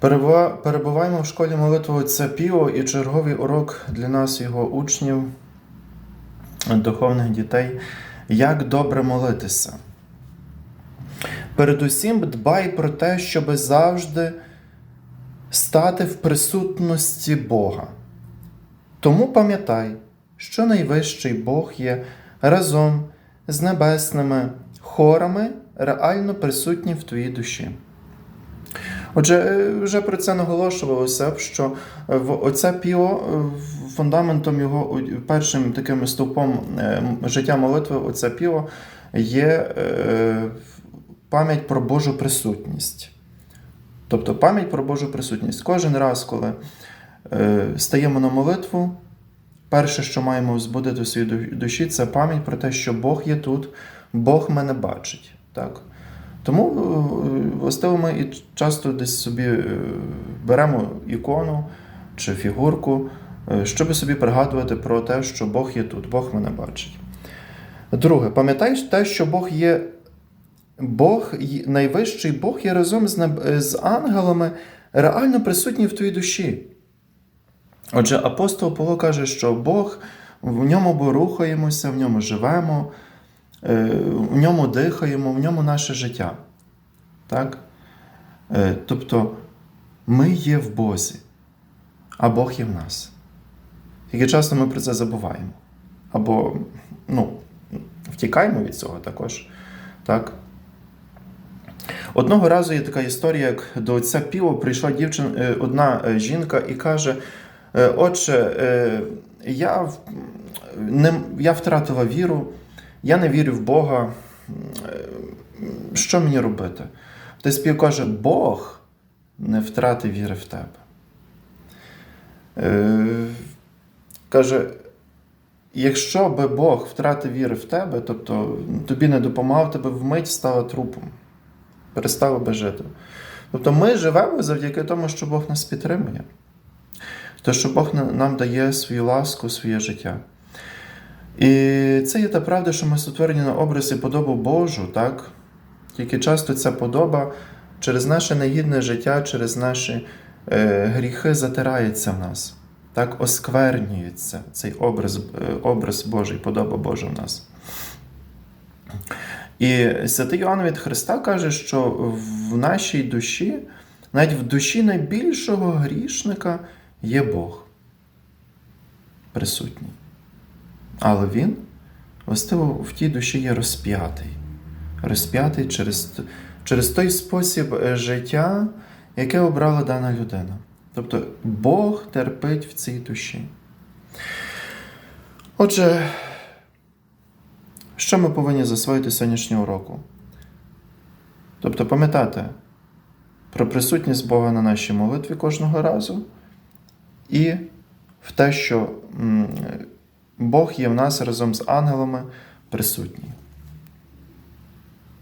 Перебува- Перебуваємо в школі молитви Отця Піо і черговий урок для нас, його учнів, духовних дітей, як добре молитися. Передусім дбай про те, щоб завжди стати в присутності Бога. Тому пам'ятай, що найвищий Бог є разом з небесними хорами реально присутній в твоїй душі. Отже, е, вже про це наголошувалося, що в оце піо е, фундаментом його першим таким стовпом е, життя молитви, оце піо є е, пам'ять про Божу присутність. Тобто пам'ять про Божу присутність. Кожен раз, коли е, стаємо на молитву, перше, що маємо збудити в своїй душі, це пам'ять про те, що Бог є тут, Бог мене бачить. Так? Тому е, властиво ми і часто десь собі е, беремо ікону чи фігурку, е, щоб собі пригадувати про те, що Бог є тут, Бог мене бачить. Друге, пам'ятай те, що Бог є. Бог, найвищий Бог є разом з, ангелами реально присутній в твоїй душі. Отже, апостол Павло каже, що Бог в ньому рухаємося, в ньому живемо, е, в ньому дихаємо, в ньому наше життя. Так? Е, Тобто ми є в Бозі, а Бог є в нас. Тільки часто ми про це забуваємо. Або ну, втікаємо від цього також. Так? Одного разу є така історія, як до отця Піо прийшла дівчина, е, одна е, жінка і каже: е, Отче, е, я, не, я втратила віру, я не вірю в Бога. Е, Що мені робити? Отець Піо каже, Бог не втратив віри в тебе. Е, Каже, якщо би Бог втратив віри в тебе, тобто тобі не допомагав, тебе вмить стала трупом перестали би жити. Тобто ми живемо завдяки тому, що Бог нас підтримує. То, що Бог нам дає свою ласку, своє життя. І це є та правда, що ми сотворені на образ і подобу Божу, так? Тільки часто ця подоба через наше негідне життя, через наші е, гріхи затирається в нас. Так осквернюється цей образ, е, образ Божий, подоба Божа в нас. І святий Йоанн від Христа каже, що в нашій душі, навіть в душі найбільшого грішника є Бог присутній. Але він, властиво, в тій душі є розп'ятий. Розп'ятий через, через той спосіб е, життя, яке обрала дана людина. Тобто Бог терпить в цій душі. Отже, що ми повинні засвоїти сьогоднішнього уроку? Тобто пам'ятати про присутність Бога на нашій молитві кожного разу і в те, що Бог є в нас разом з ангелами присутній.